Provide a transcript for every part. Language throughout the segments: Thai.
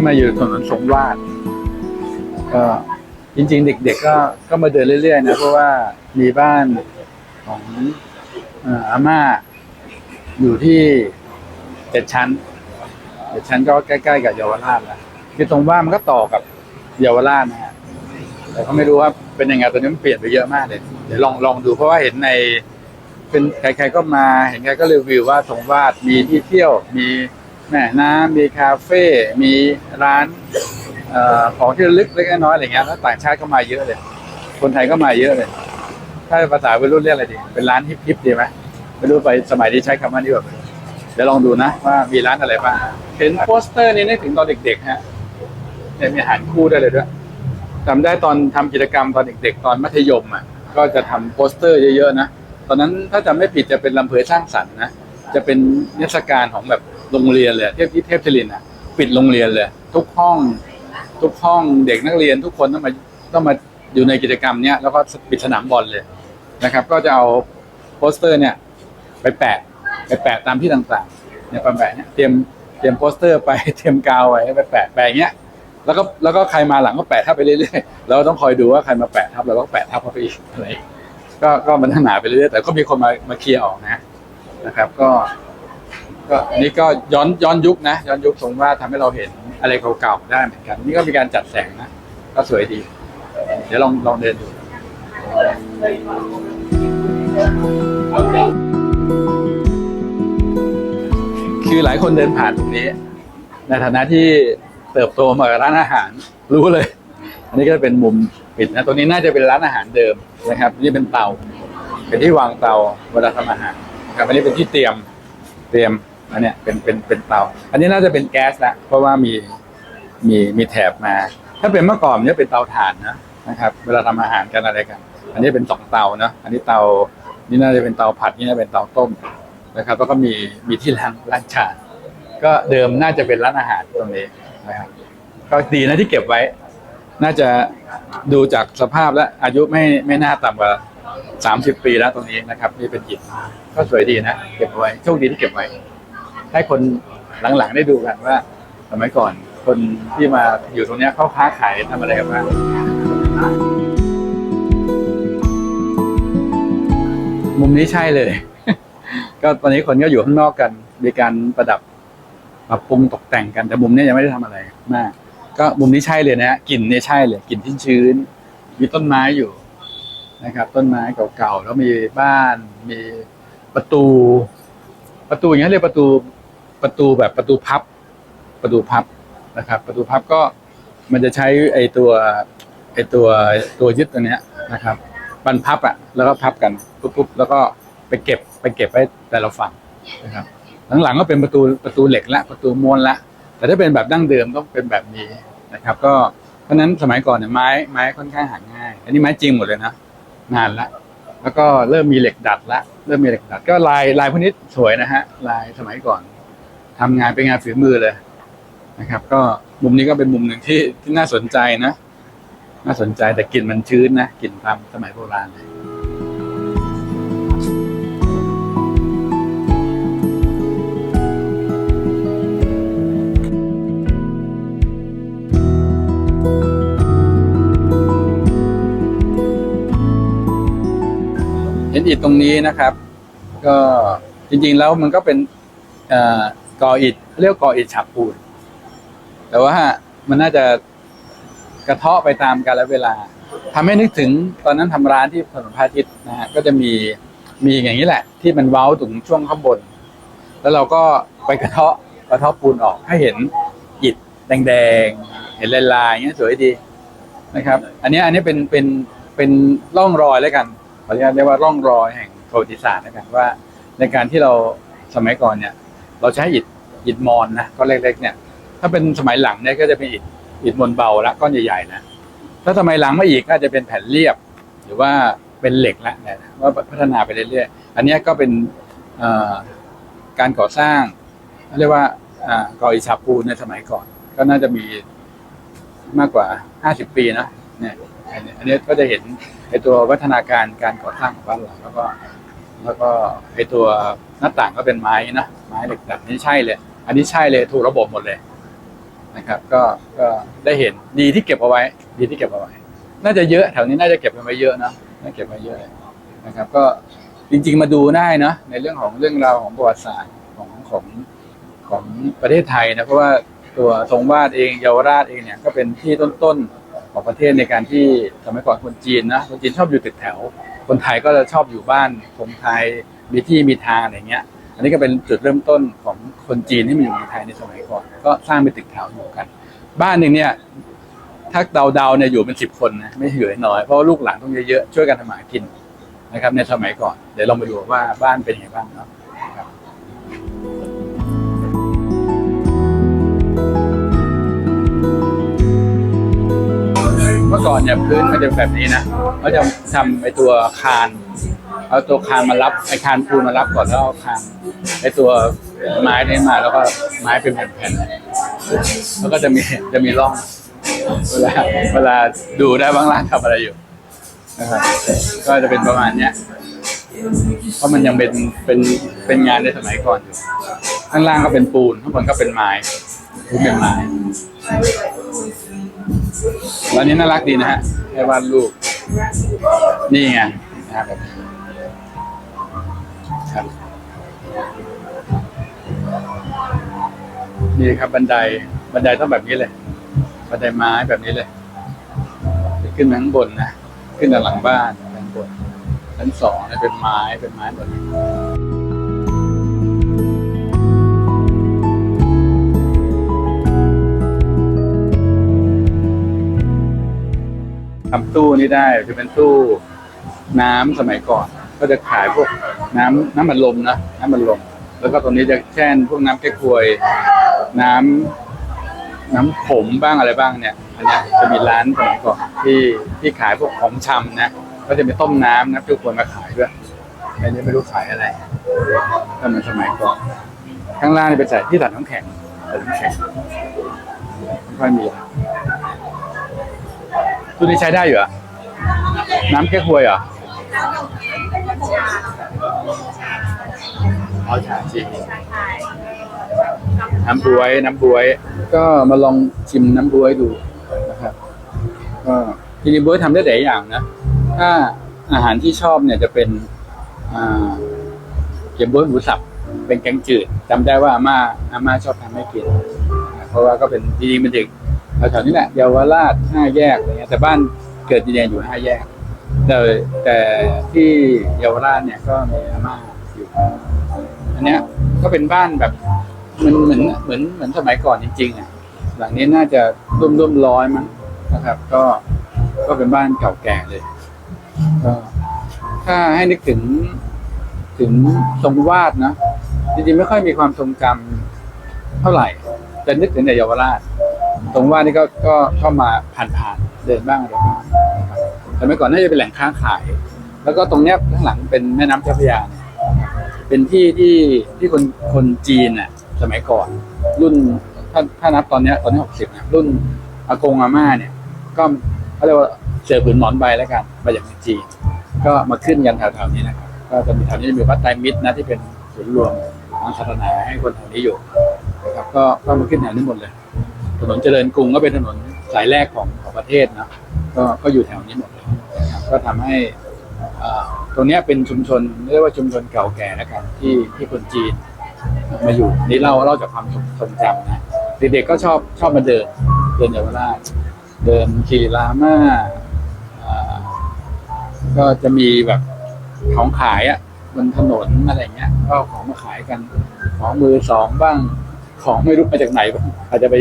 ้มาอยู่ถนนสงวาดก็จริง ๆ เด็ก ๆ ก็ก็มาเดินเรื่อยๆนะเพราะว่ามีบ้านของเอ่ออาม่าอยู่ที่เจ็ดชั้นเจ็ดชั้นก็ใกล้ๆกับเยาวราชแล้วคือตรงว่ามันก็ต่อกับเยาวราชนะฮะแต่ก็ไม่รู้ว่าเป็นยังไงตอนนี้มันเปลี่ยนไปเยอะมากเลยเดี๋ยวลองลองดูเพราะว่าเห็นในเป็นใครๆก็มาเห็นใครก็รีวิวว่าสงวาดมีที่เที่ยวมี แม่น้ำมีคาเฟ่มีร้านอของที่ระลึกเล็กน้อยอะไรเงี้ยแล้วต่างชาติก็มาเยอะเลย คนไทยก็มาเยอะเลย ถ้าภาษาวัยรุ่นเรียกอะไรดี เป็นร้านฮิปฮิปดีไหมไม่รู้ไปสมัยนี้ใช้คำว่านี้แบบเดี๋ยวลองดูนะว่ามีร้านอะไรบ้างเห็นโปสเตอร์นี้นึกถึงตอนเด็กๆฮะเนี่ยมีอาหารคู่ได้เลยด้วยจำได้ตอนทำกิจกรรมตอนเด็กๆ ตอนมัธยมอะก็จะทำโปสเตอร์เยอะๆนะตอนนั้นถ้าจำไม่ผิดจะเป็นลำเพยสร้างสรรค์นะจะเป็นเทศกาลของแบบ โรงเรียนเลยเทพที่เทพชลินอะ ปิดโรงเรียนเลย ทุกห้อง ทุกห้องเด็กนักเรียนทุกคนต้องมาต้องมาอยู่ในกิจกรรมเนี้ยแล้วก็ปิดสนามบอลเลยนะครับ ก็จะเอาโปสเตอร์เนี่ย ไปแปะ ไปแปะตามที่ต่างๆเนี่ยไปแปะเนี่ยเตรียมเตรียมโปสเตอร์ไปเตรียมกาวไว้ไปแปะแปะอย่างเงี้ยแล้วก็แล้วก็ใครมาหลังก็แปะทับไปเรื่อยๆเราต้องคอยดูว่าใครมาแปะทับเราก็แปะทับเขาไปอีกอะไรก็ก็มันหนาไปเรื่อยๆแต่ก็มีคนมามาเคลียร์ออกนะนะครับ ก็ ก็อันนี้ก็ย้อนย้อนยุคนะ ย้อนยุคทรงว่าทำให้เราเห็นอะไรเก่าๆได้เหมือนกัน นี่ก็มีการจัดแสงนะ ก็สวยดี เดี๋ยวลองลองเดินดู คือหลายคนเดินผ่านตรงนี้ ในฐานะที่เติบโตมากับร้านอาหารรู้เลย อันนี้ก็เป็นมุมปิดนะตรงนี้น่าจะเป็นร้านอาหารเดิมนะครับ นี่เป็นเตา เป็นที่วางเตาเวลาทำอาหารครับอันนี้เป็นที่เตรียมเตรียม อันเนี้ยเป็นเป็นเป็นเตา อันนี้น่าจะเป็นแก๊สละเพราะว่ามีมีมีแถบมา ถ้าเป็นเมื่อก่อนเนี่ยเป็นเตาถ่านนะนะครับ เวลาทำอาหารกันอะไรกัน อันนี้เป็นสองเตาเนาะอันนี้เตานี่น่าจะเป็นเตาผัดนี่น่าจะเป็นเตาต้มนะครับแล้วก็มีมีที่ล้างล้างชาก็เดิมน่าจะเป็นร้านอาหารตรงนี้นะครับก็ดีนะที่เก็บไว้ น่าจะดูจากสภาพและอายุไม่ไม่น่าต่ำกว่าสามสิบปีแล้วตรงนี้นะครับ นี่เป็นอิฐก็สวยดีนะ เก็บไว้โชคดีที่เก็บไว้ ให้คนหลังๆได้ดูกันว่าสมัยก่อนคนที่มาอยู่ตรงนี้เขาค้าขายทำอะไรกันบ้างมุมนี้ใช่เลย ก็ตอนนี้คนก็อยู่ข้างนอกกัน มีการประดับปรับปรุงตกแต่งกันแต่มุมนี้ยังไม่ได้ทำอะไรมาก ก็มุมนี้ใช่เลยนะฮะกลิ่นเนี่ยใช่เลยกลิ่นที่ชื้นๆมีต้นไม้อยู่นะครับ ต้นไม้เก่าๆแล้วมีบ้าน มีประตู ประตูอย่างนี้ยเรียกประตู ประตูแบบประตูพับ ประตูพับนะครับ ประตูพับก็มันจะใช้ไอตัวไอตัวตัวยึดตัวเนี้ยนะครับบันพับอะแล้วก็พับกันปุ๊บๆแล้วก็ไปเก็บไปเก็บไว้แต่ละฝั่งนะครับ หลังๆก็เป็นประตูประตูเหล็กละประตูม้วนละ แต่ถ้าเป็นแบบดั้งเดิมก็เป็นแบบนี้นะครับ ก็เพราะฉะนั้นสมัยก่อนเนี่ยไม้ไม้ค่อนข้างหาง่าย อันนี้ไม้จริงหมดเลยนะนานละแล้วก็เริ่มมีเหล็กดัดละเริ่มมีเหล็กดัด ก็ลายลายพวกนี้สวยนะฮะลายสมัยก่อน ทำงานเป็นงานฝีมือเลยนะครับ ก็มุมนี้ก็เป็นมุมหนึ่งที่ที่น่าสนใจนะ น่าสนใจแต่กลิ่นมันชื้นนะกลิ่นตามสมัยโบราณเลยเห็นอิฐตรงนี้นะครับ ก็จริงๆแล้วมันก็เป็นอ่อ ก่ออิฐเรียกว่ออิฐฉับปูน แต่ว่ามันน่าจะกระเทาะไปตามกาลเวลาทำให้นึกถึงตอนนั้นทำร้านที่ถนนพระอาทิตย์นะฮะก็จะมีมีอย่างนี้แหละ ที่มันเว้าถึงช่วงข้างบน แล้วเราก็ไปกระเทาะกระเทาะปูนออกให้เห็นอิฐแดงๆเห็นลายๆอย่างเงี้ยสวยดีนะครับ อันนี้อันนี้เป็นเป็นเป็นร่องรอยแล้วกันขออนุญาตเรียกว่าร่องรอยแห่งประวัติศาสตร์นะครับว่า ในการที่เราสมัยก่อนเนี่ย เราใช้อิฐ อิฐมอนนะก้อนเล็กๆเนี่ย ถ้าเป็นสมัยหลังเนี่ยก็จะเป็นอิฐอิฐมวลเบาละก้อนใหญ่ๆนะถ้าสมัยหลังมาอีกก็จะเป็นแผ่นเรียบ หรือว่าเป็นเหล็กละเนี่ยว่าพัฒนาไปเรื่อยๆอันนี้ก็เป็นการก่อสร้างเรียกว่าก่ออิฐฉาบปูนในสมัยก่อน ก็น่าจะมีมากกว่าห้าสิบปีนะเนี่ยอันนี้ก็จะเห็นไอตัววัฒนาการการก่อสร้างของบ้านเราแล้วก็แล้วก็ไอตัวหน้าต่างก็เป็นไม้นะไม้เหล็กดัดนี่ใช่เลย อันนี้ใช่เลยถูกระบบหมดเลยนะครับ ก็ก็ได้เห็นดีที่เก็บเอาไว้ ดีที่เก็บเอาไว้ น่าจะเยอะแถวนี้น่าจะเก็บกันไว้เยอะเนะน่าเก็บไว้เยอะเลยนะครับ ก็จริง ๆ มาดูได้เนะในเรื่องของเรื่องราวของประวัติศาสตร์ของของของประเทศไทยนะเพราะว่าตัวทรงวาดเองเยาวราชเองเนี่ยก็เป็นที่ต้นๆของประเทศในการที่สมัยก่อนคนจีนนะคนจีนชอบอยู่ตึกแถว คนไทยก็จะชอบอยู่บ้านทรงไทยมีที่มีทางอะไรเงี้ย อันนี้ก็เป็นจุดเริ่มต้นของคนจีนที่มาอยู่ในไทยในสมัยก่อนก็สร้างเป็นตึกแถวอยู่กัน บ้านหนึ่งเนี่ยถ้าเดาๆเนี่ยอยู่เป็นสิบคนนะไม่อยู่น้อยเพราะลูกหลานต้องเยอะๆช่วยกันทำมาหากินนะครับ ในสมัยก่อน เดี๋ยวลองไปดูว่าบ้านเป็นยังไงบ้างเนาะครับเมื่อก่อนเนี่ยพื้นมันจะแบบนี้นะเขาจะทำไอตัวคาน เอาตัวคานมารับไอคานปูนมารับก่อนแล้วเอาคานไอตัวไม้นี้มาแล้วก็ไม้เป็นแผ่นๆแล้วก็จะมีจะมีร่อง เวลาเวลาดูได้บ้างล่างทำอะไรอยู่นะครับก็จะเป็นประมาณเนี้ยเพราะมันยังเป็นเป็นเป็นงานในสมัยก่อนอยู่ข้างล่างก็เป็นปูนข้างบนก็เป็นไม้พื้นเป็นไม้แล้วนี้น่ารักดีนะฮะให้วาดรูปนี่ไงนะครับ นี่ครับบันไดบันไดต้องแบบนี้เลย บันไดไม้แบบนี้เลย ขึ้นมาข้างบนนะขึ้นจากหลังบ้านข้างบนชั้นสองเนี่ยเป็นไม้เป็นไม้หมดทำตู้นี้ได้จะเป็นตู้น้ำสมัยก่อน ก็จะขายพวกน้ำน้ำมันลมนะ น้ำมันลม แล้วก็ตรงนี้จะแช่นพวกน้ำแก้ควย น้ำน้ำผมบ้างอะไรบ้างเนี่ยอันนี้จะมีร้านสมัยก่อนที่ที่ขายพวกของชำนะ ก็จะมีต้มน้ำนะทุกคนมาขายด้วยอันนี้ไม่รู้ขายอะไรก็เหมือนสมัยก่อนข้างล่างนี่เป็นใส่ที่ตัดน้ำแข็งตัดน้ำแข็งไม่ค่อยมีตัวนี้ใช้ได้อยู่เหรอะน้ำแก้ควยเหรอเอาชาจีน น้ำบวย น้ำบวย ก็มาลองชิมน้ำบวยดูนะครับก็จริงๆบวยทำได้หลายอย่างนะ ถ้าอาหารที่ชอบเนี่ยจะเป็นอ่าเกี๊ยวบวยหมูสับเป็นแกงจืดจำได้ว่าอาม่าอาม่าชอบทำให้กินเพราะว่าก็เป็นจริงๆเป็นเด็กแถวๆนี้แหละเยาวราชห้าแยกอะไรเงี้ยแต่บ้านเกิดจีนอยู่ห้าแยก แต่แต่ที่เยาวราชเนี่ยก็มีอาม่าอยู่อันเนี้ยก็เป็นบ้านแบบ มันเหมือนเหมือนเหมือนสมัยก่อนจริงๆอะหลังนี้น่าจะร่วมร่วมร้อยมั้งนะครับ ก็ก็เป็นบ้านเก่าแก่เลยก็ถ้าให้นึกถึงถึงทรงวาดนะจริงๆไม่ค่อยมีความทรงจำเท่าไหร่จะนึกถึงแต่เยาวราชทรงวาดนี่ก็ก็เข้ามาผ่านๆเดินบ้างอะไรบ้างนะครับแต่เมื่อก่อนน่าจะเป็นแหล่งค้าขาย แล้วก็ตรงเนี้ยข้างหลังเป็นแม่น้ำเจ้าพระยาเป็นที่ที่ที่คนคนจีนน่ะ สมัยก่อน รุ่นถ้าถ้านับตอนเนี้ยตอนนี้หกสิบนะรุ่นอากงอาม่าเนี่ย ก็เขาเรียกว่าเสือผืนหมอนใบแล้วกันมาจากจีนก็มาขึ้นกันแถวๆนี้นะครับก็จะมีแถวนี้มีวัดไตรมิตรนะที่เป็นศูนย์รวมทางศาสนาให้คนแถวนี้อยู่นะครับก็ก็มาขึ้นแถวนี้หมดเลย ถนนเจริญกรุงก็เป็นถนนสายแรกของของประเทศนะก็ก็อยู่แถวนี้หมดเลยนะก็ทำให้อ่อตรงนี้เป็นชุมชนเรียกว่าชุมชนเก่าแก่แล้วกันที่ที่คนจีน มาอยู่นี่เล่าเล่าจากความทรงจำนะเด็กๆก็ชอบชอบมาเดิน เดินเยาวราชเดินขี่ลาม่าก็จะมีแบบของขายอะบนถนนอะไรเงี้ย ก็ของมาขายกัน ของมือสองบ้าง ของไม่รู้มาจากไหนบ้างอาจจะไป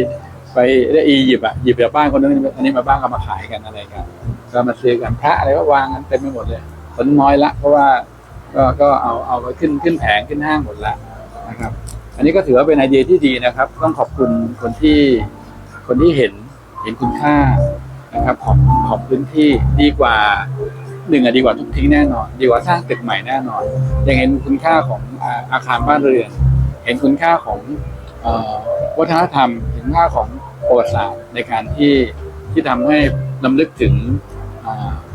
ไปได้อียิปต์อะหยิบจากบ้านคนนึงอันนี้มาบ้างก็มาขายกันอะไรกันก็มาซื้อกันพระอะไรก็วางกันเต็มไปหมดเลยคนน้อยละ เพราะว่าก็ก็เอาเอาไปขึ้นขึ้นแผงขึ้นห้างหมดละ นะครับ อันนี้ก็ถือว่าเป็นไอเดียที่ดีนะครับ ต้องขอบคุณคนที่คนที่เห็นเห็นคุณค่านะครับของของพื้นที่ดีกว่าหนึ่งอะดีกว่าทุกทิ้งแน่นอน ดีกว่าสร้างตึกใหม่แน่นอนยังเห็นคุณค่าของอาคารบ้านเรือน เห็นคุณค่าของอวัฒนธรรมเห็นค่าของประวัติศาสตร์ในการที่ที่ทำให้ลำลึกถึง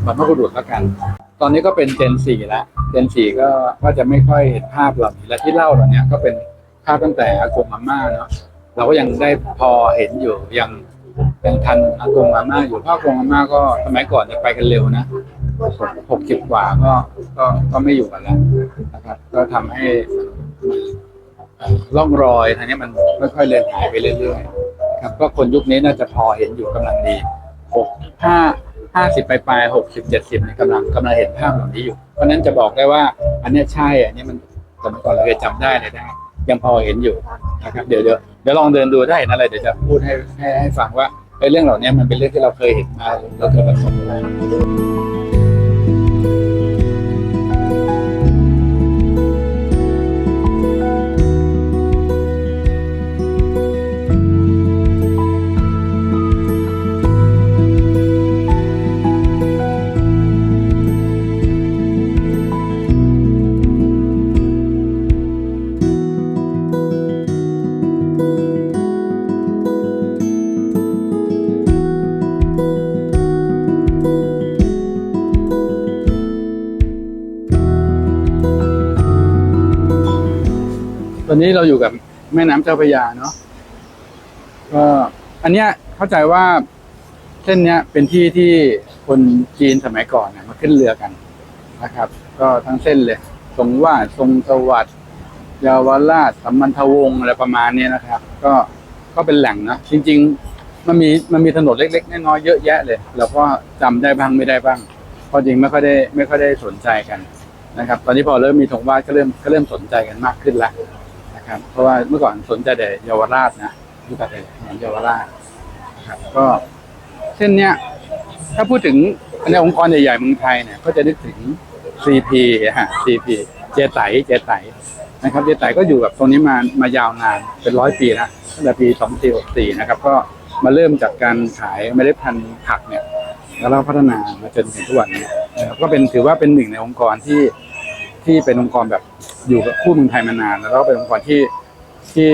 บรรพบุรุษแล้วกัน ตอนนี้ก็เป็นเจนสี่แล้วเจนสี่ก็ก็จะไม่ค่อยเห็นภาพเหล่านี้และที่เล่าเหล่านี้ก็เป็นภาพตั้งแต่อากงอาม่าเนาะเราก็ยังได้พอเห็นอยู่ยังยังทันอากงอาม่าอยู่พ่ออากงอาม่าก็สมัยก่อนจะไปกันเร็วนะหกสิบกว่าก็ก็ก็ไม่อยู่กันแล้วนะครับ ก็ทำให้ร่องรอยทางนี้มันค่อยๆเลือนหายไปเรื่อยๆครับ ก็คนยุคนี้น่าจะพอเห็นอยู่กำลังดีหกห้า ห้าสิบปลายๆหกสิบเจ็ดสิบเนี่ยกำลังกำลังเห็นภาพเหล่านี้อยู่ เพราะนั้นจะบอกได้ว่า อันเนี้ยใช่อันนี้มันสมัยก่อนเราเคยจำได้เลยได้ ยังพอเห็นอยู่นะครับเดี๋ยวเดี๋ยวเดี๋ยวลองเดินดูได้เห็นอะไรเดี๋ยวจะพูดให้ให้ให้ฟังว่าไอ้เรื่องเหล่านี้มันเป็นเรื่องที่เราเคยเห็นมาเราเคยประสบมา อนนี้เราอยู่กับแม่น้ำเจ้าพระยาเนาะก็อันเนี้ยเข้าใจว่าเส้นเนี้ยเป็นที่ที่คนจีนสมัยก่อนเนี่ยมาขึ้นเรือกันนะครับ ก็ทั้งเส้นเลยทรงว่าทรงสวัสดิ์เยาวราชสัมมันทวงศ์อะไรประมาณเนี้ยนะครับ ก็ก็เป็นแหล่งนะจริง ๆ มันมีมันมีถนนเล็กๆน้อยๆเยอะแยะเลยเราก็จำได้บ้างไม่ได้บ้างเพราะจริงไม่ค่อยได้ไม่ค่อยได้สนใจกันนะครับ ตอนนี้พอเริ่มมีธงวาดก็เริ่มก็เริ่มสนใจกันมากขึ้นละนะ ครับ เพราะว่าเมื่อก่อนสนใจแต่เยาวราชนะอยู่แต่ถนนเยาวราชครับ ก็เส้นเนี้ย ถ้าพูดถึงในองค์กรใหญ่ๆเมืองไทยเนี่ย ก็จะนึกถึง CP ฮะ CP เจไตเจไตนะครับเจไตก็อยู่กับตรงนี้มามายาวนานเป็นร้อยปีแล้วตั้งแต่ปี2464นะครับ ก็มาเริ่มจากการขายเมล็ดพันธุ์ผักเนี่ยแล้วเราพัฒนามาจนถึงทุกวันนี้นะครับก็เป็นถือว่าเป็นหนึ่งในองค์กรที่ ที่เป็นองค์กรแบบอยู่กับคู่เมืองไทยมานาน แล้วก็เป็นองค์กรที่ที่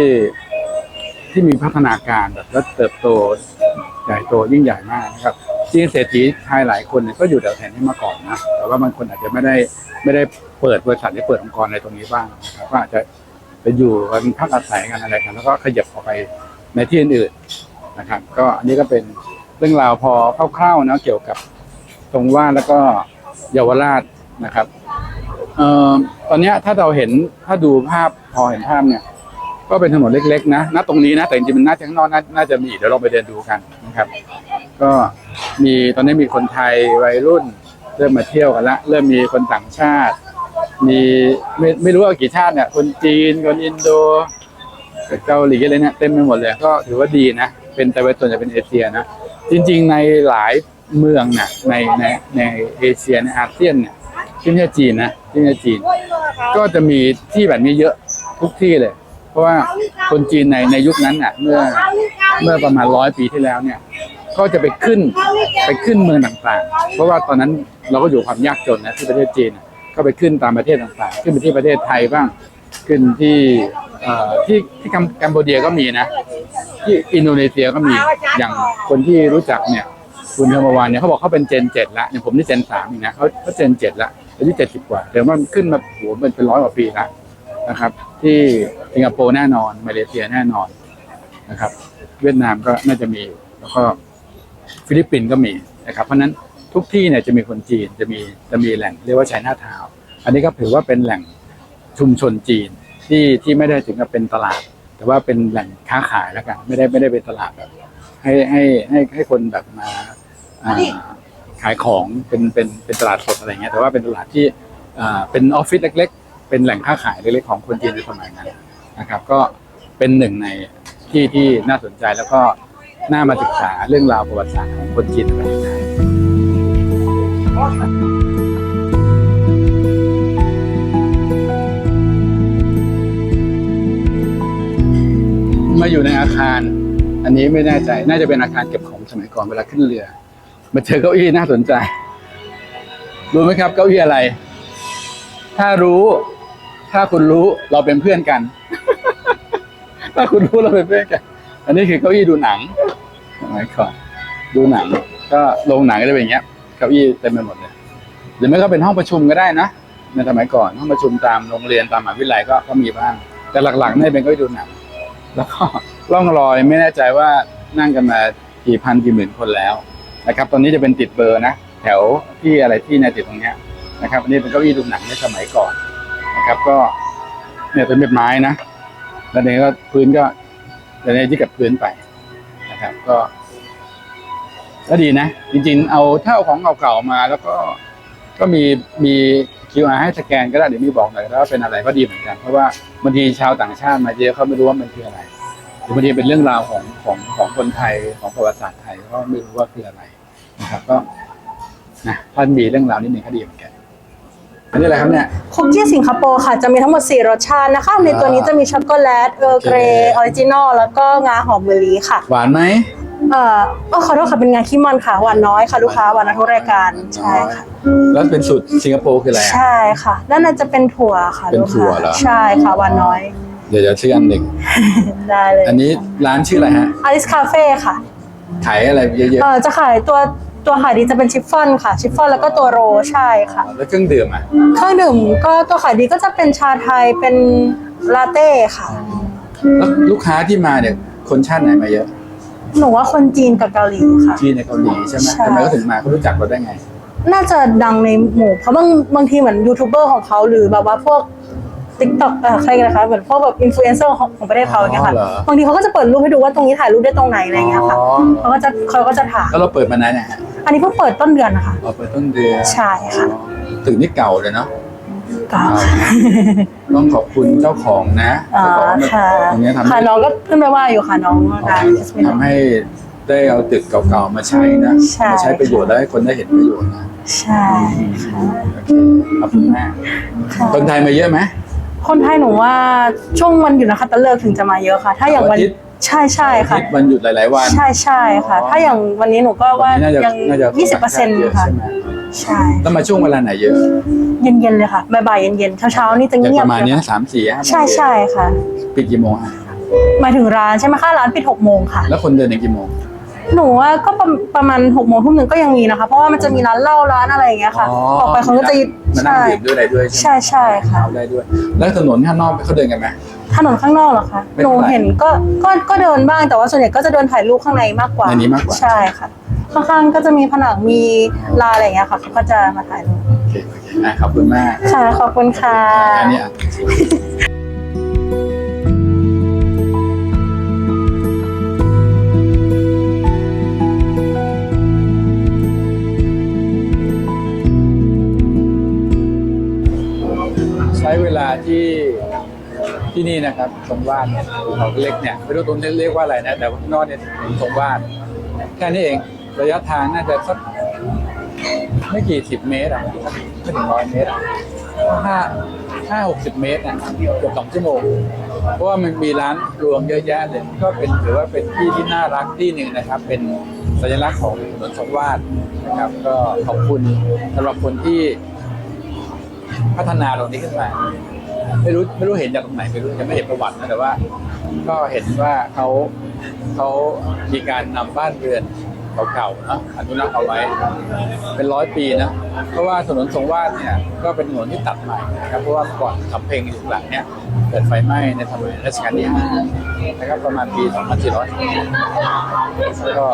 ที่มีพัฒนาการแบบและเติบโตใหญ่โตยิ่งใหญ่มากนะครับจริงเศรษฐีไทยหลายคนเนี่ยก็อยู่แถวแถวนี้มาก่อนนะแต่ว่าบางคนอาจจะไม่ได้ไม่ได้เปิดบริษัทหรือเปิดองค์กรอะไรตรงนี้บ้างนะครับก็อาจจะไปอยู่กันพักอาศัยกันอะไรกันแล้วก็ขยับออกไปในที่อื่นๆนะครับ ก็อันนี้ก็เป็นเรื่องราวพอคร่าวๆนะเกี่ยวกับตรงว่าแล้วก็เยาวราชนะครับ เอ่อตอนเนี้ยถ้าเราเห็นถ้าดูภาพพอเห็นภาพเนี่ย ก็เป็นถนนเล็ก ๆ นะณตรงนี้นะแต่จริงๆมันน่าจะข้างนอกน่าน่าจะมีอีกเดี๋ยวเราไปเดินดูกันนะครับ ก็มีตอนนี้มีคนไทยวัยรุ่น เริ่มมาเที่ยวกันละเริ่มมีคนต่างชาติ มีไม่ไม่รู้ว่ากี่ชาติเนี่ย คนจีนคนอินโดเกาหลีอะไรเนี่ยเต็มไปหมดเลยก็ถือว่าดีนะเป็นแต่ว่าส่วนใหญ่เป็นเอเชียนะจริง ๆ ในหลายเมืองน่ะในในในเอเชียในอาเซียนเนี่ยที่ไม่ใช่จีนนะ ที่ไม่ใช่จีน ก็จะมีที่แบบนี้เยอะทุกที่เลย เพราะว่าคนจีนในในยุคนั้นน่ะ เมื่อเมื่อประมาณร้อยปีที่แล้วเนี่ย ก็จะไปขึ้นไปขึ้นเมืองต่างๆ เพราะว่าตอนนั้นเราก็อยู่ความยากจนนะที่ประเทศจีนน่ะก็ไปขึ้นตามประเทศต่างๆ ขึ้นไปที่ประเทศไทยบ้างขึ้นที่เอ่อที่ที่กัมกัมพูเดียก็มีนะ ที่อินโดนีเซียก็มีอย่างคนที่รู้จักเนี่ย คุณธรรมวานเนี่ยเขาบอกเขาเป็นเจนเจ็ดละอย่างผมนี่เจนสามอีกนะเขาเขาเจนเจ็ดละ อายุเจ็ดสิบกว่าแต่ว่ามันขึ้นมาโหมันเป็นร้อยกว่าปีละนะครับ ที่สิงคโปร์แน่นอน มาเลเซียแน่นอนนะครับ เวียดนามก็น่าจะมี แล้วก็ฟิลิปปินส์ก็มีนะครับ เพราะนั้นทุกที่เนี่ยจะมีคนจีนจะมีจะมีแหล่งเรียกว่าชายนาทาวอันนี้ก็ถือว่าเป็นแหล่งชุมชนจีนที่ที่ไม่ได้ถึงกับเป็นตลาด แต่ว่าเป็นแหล่งค้าขายแล้วกัน ไม่ได้ไม่ได้เป็นตลาดแบบให้ให้ให้ให้คนแบบมาอ่า ขายของเป็นเป็นเป็นตลาดสดอะไรเงี้ยแต่ว่าเป็นตลาดที่อ่าเป็นออฟฟิศเล็ก ๆ เป็นแหล่งค้าขายเล็กๆของคนจีนในสมัยนั้นนะครับ ก็เป็นหนึ่งในที่ที่น่าสนใจแล้วก็น่ามาศึกษาเรื่องราวประวัติศาสตร์ของคนจีนในประเทศไทยมาอยู่ในอาคาร อันนี้ไม่แน่ใจ น่าจะเป็นอาคารเก็บของสมัยก่อนเวลาขึ้นเรือ มาเจอเก้าอี้น่าสนใจ รู้ไหมครับเก้าอี้อะไร ถ้ารู้ ถ้าคุณรู้เราเป็นเพื่อนกัน ถ้าคุณรู้เราเป็นเพื่อนกัน อันนี้คือเก้าอี้ดูหนังสมัยก่อนดูหนัง ก็โรงหนังก็จะเป็นอย่างเงี้ยเก้าอี้เต็มไปหมดเลยหรือไม่ก็เป็นห้องประชุมก็ได้นะในสมัยก่อนห้องประชุมตามโรงเรียนตามมหาวิทยาลัยก็ก็มีบ้าง แต่หลักๆเนี่ยเป็นเก้าอี้ดูหนัง แล้วก็ร่องรอยไม่แน่ใจว่านั่งกันมากี่พันกี่หมื่นคนแล้ว นะครับตอนนี้จะเป็นติดเบอร์นะแถวที่อะไรที่ในติดตรงเนี้ยนะครับอันนี้เป็นเก้าอี้ดูหนังในสมัยก่อนนะครับ ก็เนี่ยเป็นแบบไม้นะแล้วเนี่ยก็พื้นก็เดี๋ยวนี้ที่กับพื้นไปนะครับก็ก็ดีนะ จริง ๆ เอาถ้าเอาของเก่าๆมา แล้วก็ก็มีมี QR ให้สแกนก็ได้เดี๋ยวมีบอกหน่อยว่าเป็นอะไรก็ดีเหมือนกัน เพราะว่าบางทีชาวต่างชาติมาเยอะเขาไม่รู้ว่ามันคืออะไรหรือบางทีเป็นเรื่องราวของของของคนไทยของประวัติศาสตร์ไทยก็ไม่รู้ว่าคืออะไร นะครับ ก็นะถ้ามีเรื่องราวนิดหนึ่งก็ดีเหมือนกันอันนี้อะไรครับเนี่ย คุกกี้สิงคโปร์ค่ะ จะมีทั้งหมด 4 รสชาตินะคะ ในตัวนี้จะมีช็อกโกแลตเออร์เกรย์ออริจินอลแล้วก็งาหอมเบอร์รี่ค่ะ หวานไหมเอ่อเออขอโทษค่ะเป็นงาขี้มันค่ะหวานน้อยค่ะลูกค้าหวานน้อยทุกรายการใช่ค่ะแล้วเป็นสูตรสิงคโปร์คืออะไรอะใช่ค่ะด้านในจะเป็นถั่วค่ะเป็นลูกถั่ค้าวเหรอ ใช่ค่ะหวานน้อย เดี๋ยวจะชื่ออันหนึ่ง ได้เลยอันนี้ร้านชื่ออะไรฮะ อลิสคาเฟ่ค่ะขายอะไรเยอะเออจะขายตัว ตัวขายดีจะเป็นชิฟฟ่อนค่ะ ชิฟฟ่อนแล้วก็ตัวโรลใช่ค่ะๆแล้วเครื่องดื่มอะเครื่องดื่มก็ตัวขายดีก็จะเป็นชาไทยเป็นลาเต้ค่ะ แล้วลูกค้าที่มาเนี่ยคนชาติไหนมาเยอะ หนูว่าคนจีนกับเกาหลีค่ะ จีนในเกาหลีใช่ไหมใช่ ทำไมเขาถึงมาเขารู้จักเราได้ไง น่าจะดังในหมู่เพราะบางบางทีเหมือนยูทูบเบอร์ของเขาหรือแบบว่าพวกติ๊กต็อกเอ่อใครกันนะคะเหมือนพวกแบบอินฟลูเอนเซอร์ของของประเทศเขาอย่างเงี้ยค่ะอ๋อเหรอ บางทีเขาก็จะเปิดรูปให้ดูว่าตรงนี้ถ่ายรูปได้ตรงไหนอะไรเงี้ยค่ะอ๋อเขาก็จะเขาก็จะถามแล้วเราเปิดมานานเนี่ยฮะ อันนี้เพิ่งเปิดต้นเดือนนะคะเราเปิดต้นเดือนใช่ค่ะอ๋อตึกนี่เก่าเลยเนาะ ก็เก่านะต้องขอบคุณเจ้าของนะอ๋อเจ้าของค่ะตรงเนี้ยทำค่ะให้น้องก็ขึ้นไปว่าอยู่ค่ะน้องร้านทำให้ได้เอาตึกเก่าๆมาใช้นะใช่ มาใช้ประโยชน์แล้วให้คนได้เห็นประโยชน์นะใช่ค่ะโอเคขอบคุณมากค่ะคนไทยมาเยอะไหมคนไทยหนูว่าช่วงวันหยุดนะคะตะเลิกถึงจะมาเยอะค่ะ ถ้าอย่างวัน เสาร์อาทิตย์ ใช่ใช่ค่ะอาทิตย์วันหยุดหลาย ๆ วัน ใช่ใช่ค่ะอ๋อถ้าอย่างวันนี้หนูก็ว่าวันนี้น่าจะยังน่าจะยี่สิบเปอร์เซ็นต์เยอะค่ะ ใช่ไหมใช่แล้วมาช่วงเวลาไหนเยอะเย็นๆเลยค่ะบ่ายๆเย็นๆเช้าๆนี่จะอย่างเงียปบระมาณเลยเนี้ยค่ะสามสี่ห้าโมงใช่ใช่ค่ะ ปิดกี่โมงฮะหมายถึงร้านใช่ไหมคะร้านปิดหกโมงค่ะ แล้วคนเดินถึงกี่โมงหนูว่าก็ประประมาณหกโมงทุ่มหนึ่งก็ยังมีนะคะ เพราะว่ามันจะมีร้านเหล้าร้านอะไรอย่างเงี้ยค่ะ ออกไปคนก็จะยึดมานั่งใช่ ดื่มด้วยอะไรด้วยใช่ใช่ค่ะ เอาได้ด้วย แล้วถนนข้างนอกเขาเดินกันไหม ถนนข้างนอกเหรอคะไม่หนูเท่าไหร่เห็นก็ก็ก็เดินบ้างแต่ว่าส่วนใหญ่ก็จะเดินถ่ายรูปข้างในมากกว่าในนี้มากกว่า ใช่ค่ะ ข้างๆก็จะมีผนังมีลานอะไรอย่างเงี้ยค่ะเขาก็จะมาถ่ายรูปโอเคโอเคอะขอบคุณมากค่ะขอบคุณค่ะ อันนี้อะใช้เวลาที่ ที่นี่นะครับตรงว่านเนี่ยเขาเล็กเนี่ยไม่รู้ตรงนี้เรียกว่าอะไรนะแต่ว่าข้างนอกเนี่ยเป็นตรงว่านแค่นี้เองระยะทางน่าจะสักไม่กี่สิบเมตรอะไม่ถึงร้อยเมตรอะห้าห้าหกสิบเมตรอะเกือบสองชั่วโมง เพราะว่ามันมีร้านรวมเยอะแยะเลยก็เป็นถือว่าเป็นที่ที่น่ารักที่หนึ่งนะครับ เป็นสัญลักษณ์ของถนนสงวาดนะครับ ก็ขอบคุณสำหรับคนที่พัฒนาตรงนี้ขึ้นมา ไม่รู้ไม่รู้เห็นจากตรงไหนไม่รู้ยังไม่เห็นประวัตินะแต่ว่า ก็เห็นว่าเขาเขามีการนำบ้านเรือน เก่าๆนะอนุรักษ์เอาไว้ เป็นร้อยปีนะเพราะว่าถนนทรงวาดเนี่ยก็เป็นถนนที่ตัดใหม่นะครับเพราะว่าก่อนสำเพ็งอยู่หลังเนี่ยเกิดไฟไหม้ในสมัยรัชกาลที่ห้านะครับประมาณปี2400ก็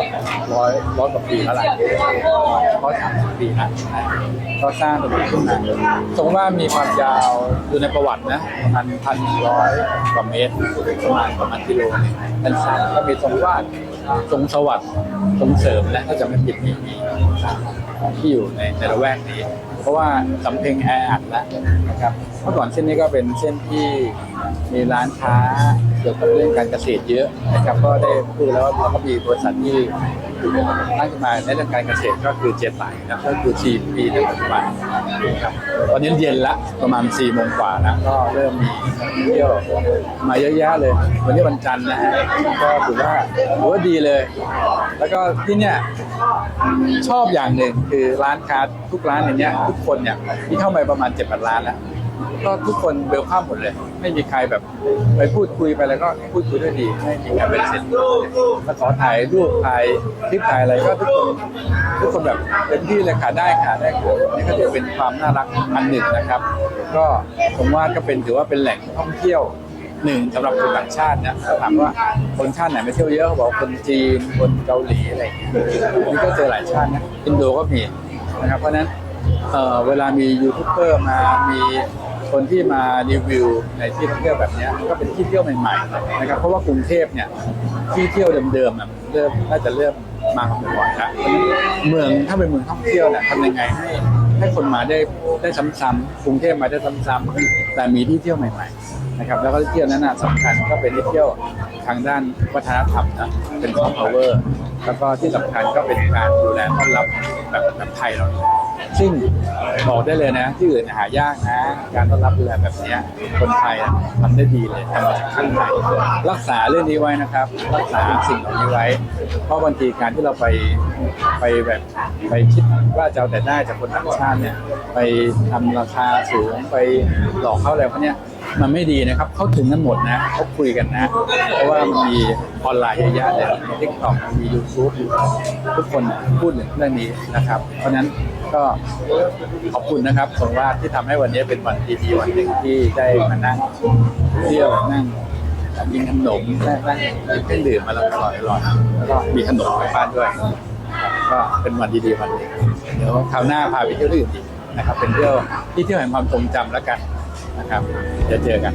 ร้อยร้อยกว่าปีแล้วล่ะร้อยสามสิบปีนะก็สร้างถนนขึ้นมาทรงวาดมีความยาวดูในประวัตินะประมาณพันร้อยกว่าเมตรประมาณประมาณกิโลนึงเป็นสั้นก็มีทรงวาด ทรงสวัสดิ์ทรงเสริมและถ้าจะไม่ผิดมีมีที่อยู่ในในละแวกนี้ เพราะว่าสำเพ็งแออัดแล้วนะครับเมื่อก่อนเส้นนี้ก็เป็นเส้นที่มีร้านค้าเกี่ยวกับเรื่องการเกษตรเยอะนะครับ ก็ได้พูดแล้วว่าเราก็มีบริษัทที่ ตั้งขึ้นมาในเรื่องการเกษตรก็คือเจนไหลนะครับก็คือ GP ในปัจจุบันนะครับตอนนี้เย็นละประมาณ4ี่โมงกว่าแล้วก็เริ่มมีเที่ยวมาเยอะแยะเลย วันนี้วันจันทร์นะฮะก็ถือว่าถือว่าดีเลย แล้วก็ที่เนี่ยชอบอย่างหนึ่งคือร้านค้าทุกร้านในเนี้ยทุกคนเนี่ยที่เข้าไปประมาณเจ็ดแปดร้านแล้ว ก็ทุกคนเวลข้ามหมดเลย ไม่มีใครแบบไปพูดคุยไปแล้วก็พูดคุยด้วยดี ไม่มีการเป็นเสร็จมาขอถ่ายรูปถ่ายคลิปถ่ายอะไรก็ทุกคนทุกคนแบบเต็มที่เลยค่ะได้ค่ะได้ค่ะนี่ก็จะเป็นความน่ารักอันหนึ่งนะครับ ก็ผมว่าก็เป็นถือว่าเป็นแหล่งท่องเที่ยวหนึ่งสำหรับคนต่างชาติเนี่ยถาถามว่าคนชาติไหนไปเที่ยวเยอะเขาบอกคนจีนคนเกาหลีอะไรอย่างเงี้ยนี่ก็เจอหลายชาตินะอินโดก็มีนะครับเพราะฉะนั้นเอ่อเวลามียูทูบเบอร์มามี คนที่มารีวิวในที่ท่องเที่ยวแบบนี้ก็เป็นที่เที่ยวใหม่ๆนะครับเพราะว่ากรุงเทพเนี่ยที่เที่ยวเดิมๆอะเริ่มน่าจะเริ่มมากันบ่อยๆแล้วเพราะเมืองถ้าเป็นเมืองท่องเที่ยวเนี่ยทำยังไงให้ให้คนมาได้ได้ซ้ำๆกรุงเทพมาได้ซ้ำๆแต่มีที่เที่ยวใหม่ ๆ นะครับ แล้วก็ที่เที่ยวนั้นนะสำคัญก็เป็นที่เที่ยวทางด้านวัฒนธรรมนะเป็นซอฟต์พาวเวอร์แล้วก็ที่สำคัญก็เป็นการดูแลต้อนรับแบบแบบไทยเรา ซึ่งบอกได้เลยนะ ที่อื่นหายากนะ การต้อนรับดูแลแบบนี้คนไทยทำได้ดีเลยทำมาจากข้างในรักษาเรื่องนี้ไว้นะครับ รักษาสิ่งเหล่านี้ไว้ เพราะบางทีการที่เราไปไปแบบไปคิดว่าจะเอาแต่ได้จากคนต่างชาติเนี่ยไปทำราคาสูงไปหลอกเขาอะไรพวกเนี้ย มันไม่ดีนะครับ เขาถึงกันหมดนะเขาคุยกันนะ เพราะว่ามันมีออนไลน์เยอะแยะเลยมีทิกตอกมียูทูบทุกคนพูดถึงเรื่องนี้นะครับ เพราะนั้นก็ขอบคุณนะครับผมว่าที่ทำให้วันนี้เป็นวันดีๆวันหนึ่งที่ได้มานั่งเที่ยวนั่งกินขนมนั่งนั่งกินเครื่องดื่มมาแล้วอร่อยอร่อยแล้วก็มีขนมไปบ้านด้วย ก็เป็นวันดีๆวันหนึ่งเดี๋ยวคราวหน้าพาไปเที่ยวที่อื่นอีกนะครับ เป็นเที่ยวที่เที่ยวแห่งความทรงจำแล้วกัน นะครับจะเจอกัน